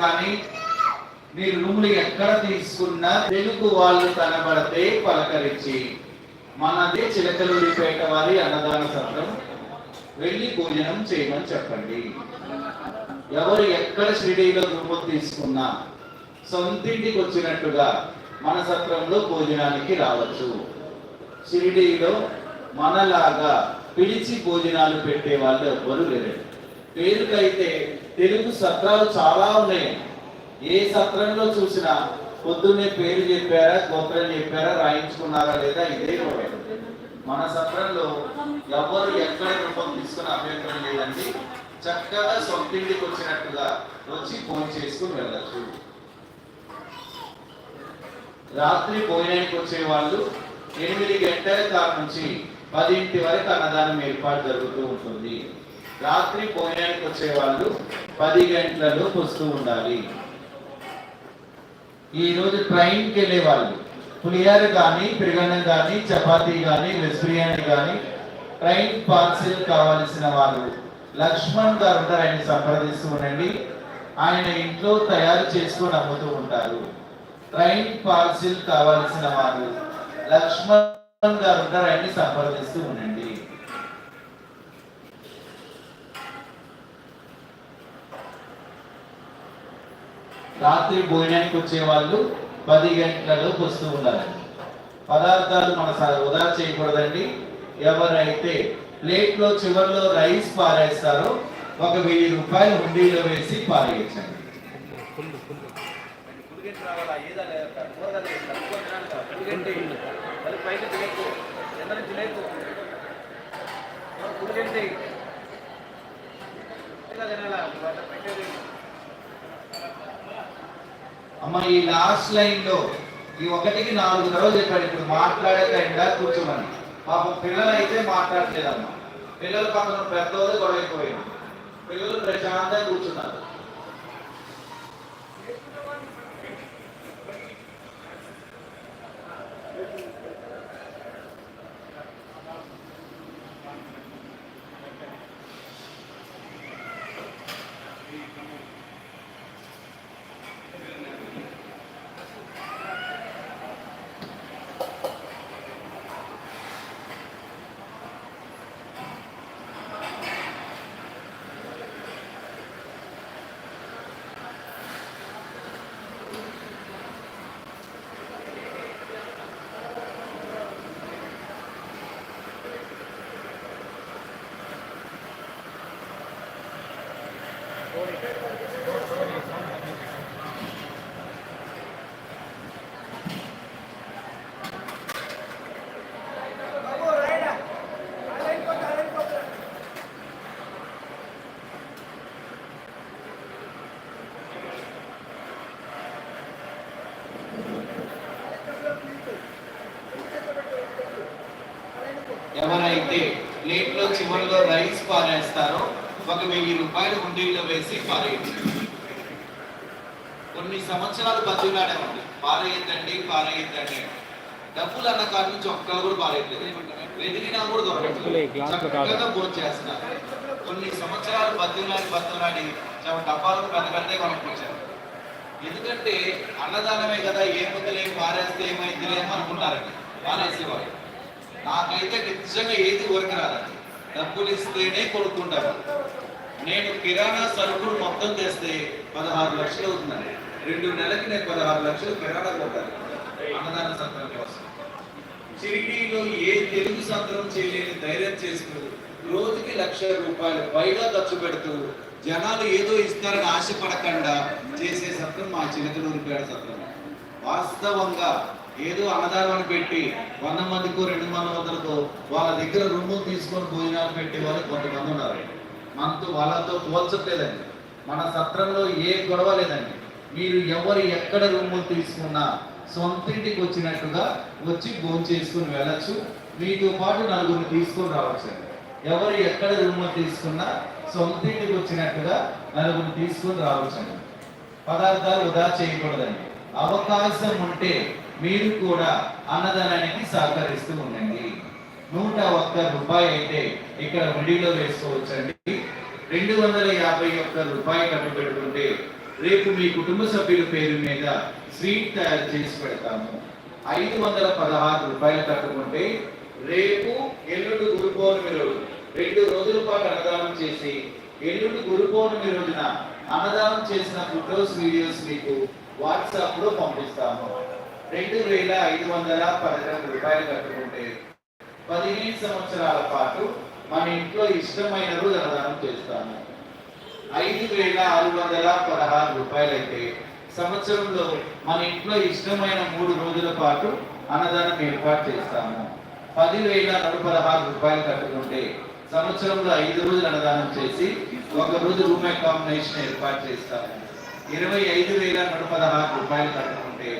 కానీ మీరు రూములు ఎక్కడ తీసుకున్నా తెలుగు వాళ్ళు కనబడితే పలకరించి. మనదే చిలకలూరిపేట వారి అన్నదాన సత్రం వెళ్ళి భోజనం చేయమని చెప్పండి. ఎవరు ఎక్కడ షిరిడీలో రూములు తీసుకున్నా సొంతింటికి వచ్చినట్టుగా మన సత్రంలో భోజనానికి రావచ్చు. షిరిడీలో మనలాగా పిలిచి భోజనాలు పెట్టే వాళ్ళు ఎవ్వరు లేరు. పేరుకైతే తెలుగు సత్రాలు చాలా ఉన్నాయి. ఏ సత్రంలో చూసినా పొద్దున్నే పేరు చెప్పారా గోత్రం చెప్పారా రాయించుకున్నారా లేదా ఇదే మన సత్రంలో ఎవరు ఎక్కడ రూపం తీసుకుని అభ్యంతరం లేదండి. చక్కగా సొంతింటికి వచ్చినట్టుగా వచ్చి ఫోన్ చేసుకుని వెళ్ళచ్చు. రాత్రి భోజనానికి వచ్చే వాళ్ళు ఎనిమిది గంటల కాడ నుంచి పదింటి వరకు అన్నదానం ఏర్పాటు జరుగుతూ ఉంటుంది. రాత్రి భోజనానికి వచ్చే వాళ్ళు పది గంటలలో వస్తూ ఉండాలి. ఈరోజు ట్రైన్కి వెళ్ళే వాళ్ళు పులిహార కానీ పెరుగన్నం కానీ చపాతీ కానీ వెజ్ బిర్యానీ కానీ ట్రైన్ పార్సిల్ కావాల్సిన వాళ్ళు. లక్ష్మణ్ గారు ఉంటారు ఆయన సంప్రదిస్తూ ఉండండి. ఆయన ఇంట్లో తయారు చేసుకొని అమ్ముతూ ఉంటారు. ట్రైన్ పార్సిల్ కావాల్సిన వాళ్ళు. లక్ష్మణ్ గారు ఉంటారు ఆయన్ని సంప్రదిస్తూ ఉండండి. రాత్రి భోజనానికి వచ్చే వాళ్ళు పది గంటలలోపు వస్తూ ఉండాలి పదార్థాలు మన వృధా చేయకూడదండి ఎవరైతే ప్లేట్లో చివరిలో రైస్ పారేస్తారో ఒక వెయ్యి రూపాయలు హుండీలో వేసి పారేయచ్చండి మరి ఈ లాస్ట్ లైన్లో ఈ ఒకటికి నాలుగు రోజులు చెప్పాడు. ఇప్పుడు మాట్లాడకుండా కూర్చోమని. పాపం పిల్లలు అయితే మాట్లాడలేదమ్మా పిల్లలు పక్కన పెద్దవాళ్ళు గొడవైపోయింది పిల్లలు ప్రశాంతంగా కూర్చున్నారు. ఎవరైతే ప్లేట్లో చివరిలో రైస్ పారేస్తారో ఒక వెయ్యి రూపాయలు హుండీలో వేసి పారేయండి. కొన్ని సంవత్సరాలు బతిలాడేవాడి పారేయద్దండి పారేయద్దండి. డబ్బులు అన్న కాడి నుంచి ఒక్కరు కూడా పారేయట్లేదు. వెతికినా కూడా దొరకట్లేదు. భోజనం చేస్తున్నారు. కొన్ని సంవత్సరాలు బతిలాడి బతిలాడి చాలా డబ్బాలకు పెద్ద పెద్ద కొనుక్కొచ్చారు. ఎందుకంటే అన్నదానమే కదా ఏ ముద్దలే పారేస్తే ఏమైందిలేమో అనుకుంటారండి పారేసేవారు నాకైతే నిజంగా ఏది ఊరికి రాదండి డబ్బులు ఇస్తేనే కొనుక్కుంటారు. నేను కిరాణా సరుకులు మొత్తం తెస్తే పదహారు లక్షలు అవుతుందండి. రెండు నెలలకి నేను పదహారు లక్షలు కిరాణా కొట్టాలి. అన్నదాన సంతరం కోసం. షిరిడీలో ఏ తెలుగు సంతరం చేయలేని ధైర్యం చేసుకుని రోజుకి లక్ష రూపాయలు పైగా ఖర్చు పెడుతూ జనాలు ఏదో ఇస్తారని ఆశపడకుండా చేసే సత్రం మా చిలకలూరిపేట సత్రం వాస్తవంగా ఏదో అన్నదానం పెట్టి వంద మందికి రెండు వందల వందలకో వాళ్ళ దగ్గర రూములు తీసుకొని భోజనాలు పెట్టే వాళ్ళు కొంతమంది ఉన్నారు. మనతో వాళ్ళతో పోల్చట్లేదండి. మన సత్రంలో ఏ గొడవ లేదండి. మీరు ఎవరు ఎక్కడ రూములు తీసుకున్నా సొంతింటికి వచ్చినట్టుగా వచ్చి భోజనం చేసుకుని వెళ్ళచ్చు. మీతో పాటు నలుగురిని తీసుకొని రావచ్చు. ఎవరు ఎక్కడ రూములు తీసుకున్నా సొంతింటికి వచ్చినట్టుగా నలుగురిని తీసుకొని రావచ్చు. పదార్థాలు వృధా చేయకూడదండి. అవకాశం ఉంటే మీరు కూడా అన్నదానానికి సహకరిస్తూ ఉండండి. నూట ఒక్క రూపాయి అయితే ఇక్కడ వడ్డీలో వేసుకోవచ్చండి. రెండు వందల యాభై ఒక్క రూపాయి ఖర్చు పెట్టుకుంటే రేపు మీ కుటుంబ సభ్యుల పేరు మీద స్వీట్ తయారు చేసి పెడతాము. ఐదు వందల పదహారు రూపాయలు కట్టుకుంటే రేపు ఎల్లుండి గురు పౌర్ణమి రోజు రెండు రోజుల పాటు అన్నదానం చేసి ఎల్లుండి గురు పౌర్ణమి రోజున అన్నదానం చేసిన ఫొటోస్ వీడియోస్ మీకు వాట్సాప్లో పంపిస్తాము. రెండు వేల ఐదు వందల పదిహేను రూపాయలు కట్టుకుంటే పదిహేను సంవత్సరాల పాటు మన ఇంట్లో ఇష్టమైన రోజు అన్నదానం చేస్తాము. ఐదు వేల ఆరు వందల పదహారు రూపాయలైతే సంవత్సరంలో మన ఇంట్లో ఇష్టమైన మూడు రోజుల పాటు అన్నదానం ఏర్పాటు చేస్తాము. పదివేల నూట పదహారు రూపాయలు కట్టుకుంటే సంవత్సరంలో ఐదు రోజులు అన్నదానం చేసి ఒక రోజు రూమ్ అకామిడేషన్ ఏర్పాటు చేస్తాము. ఇరవై ఐదు వేల నూట పదహారు రూపాయలు కట్టుకుంటే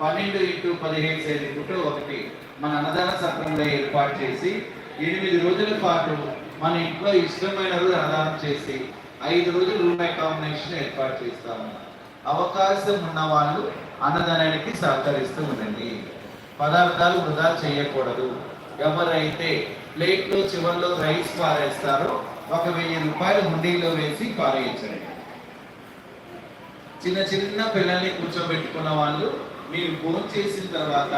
పన్నెండు ఇంటూ పదిహేను సేపు ఒకటి మన అన్నదాన సత్రంలో ఏర్పాటు చేసి ఎనిమిది రోజుల పాటు మన ఇంట్లో ఇష్టమైన రోజు అన్నదానం చేసి ఐదు రోజులు రూమ్ అకామిడేషన్ ఏర్పాటు చేస్తాము. అవకాశం ఉన్న వాళ్ళు అన్నదానానికి సహకరిస్తూ ఉండండి. పదార్థాలు వృధా చేయకూడదు. ఎవరైతే ప్లేట్లో చివరిలో రైస్ పారేస్తారో ఒక వెయ్యి రూపాయలు హుండీలో వేసి పారేయించండి చిన్న చిన్న పిల్లల్ని కూర్చోబెట్టుకున్న వాళ్ళు మీరు ఫోన్ చేసిన తర్వాత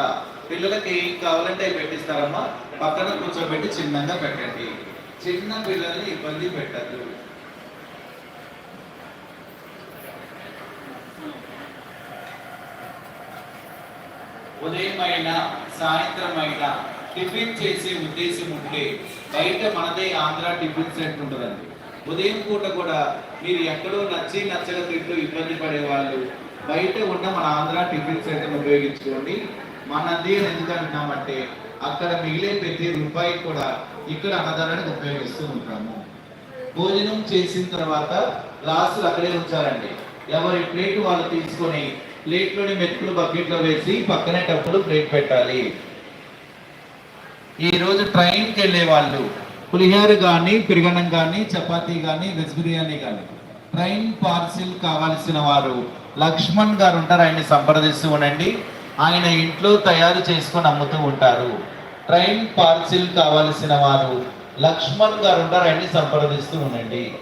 పిల్లలకి ఏం కావాలంటే అవి పెట్టిస్తారమ్మా. పక్కన కూర్చోబెట్టి చిన్నగా పెట్టండి. చిన్న పిల్లల్ని ఇబ్బంది పెట్టద్దు. ఉదయం అయినా సాయంత్రం అయినా టిఫిన్ చేసే ఉద్దేశం ఉంటే బయట మనదే ఆంధ్ర టిఫిన్ సెంటర్ ఉంటుందండి. ఉదయం పూట కూడా మీరు ఎక్కడో నచ్చి నచ్చల తింటూ ఇబ్బంది పడే వాళ్ళు బయట ఉన్న మన ఆంధ్ర టిఫిన్ సెంటర్ ఉపయోగించుకోండి. మనది అని ఎందుకు అంటున్నామంటే అక్కడ మిగిలే ప్రతి రూపాయి కూడా ఇక్కడ అన్నదానానికి ఉపయోగిస్తూ ఉంటాము. భోజనం చేసిన తర్వాత గ్లాసులు అక్కడే ఉంచారండి ఎవరి ప్లేట్ వాళ్ళు తీసుకొని ప్లేట్లోని మెతుకులు బకెట్లో వేసి పక్కనే టప్పులు ప్లేట్ పెట్టాలి. ఈ రోజు ట్రైన్కి వెళ్ళే వాళ్ళు పులిహోర కానీ పెరుగన్నం కానీ చపాతీ కానీ వెజ్ బిర్యానీ కానీ ట్రైన్ పార్సిల్ కావాల్సిన వారు లక్ష్మణ్ గారు ఉంటారు ఆయన్ని సంప్రదిస్తూ ఉండండి. ఆయన ఇంట్లో తయారు చేసుకొని అమ్ముతూ ఉంటారు. ట్రైన్ పార్సిల్ కావాల్సిన వారు లక్ష్మణ్ గారు ఉంటారు ఆయన్ని సంప్రదిస్తూ ఉండండి.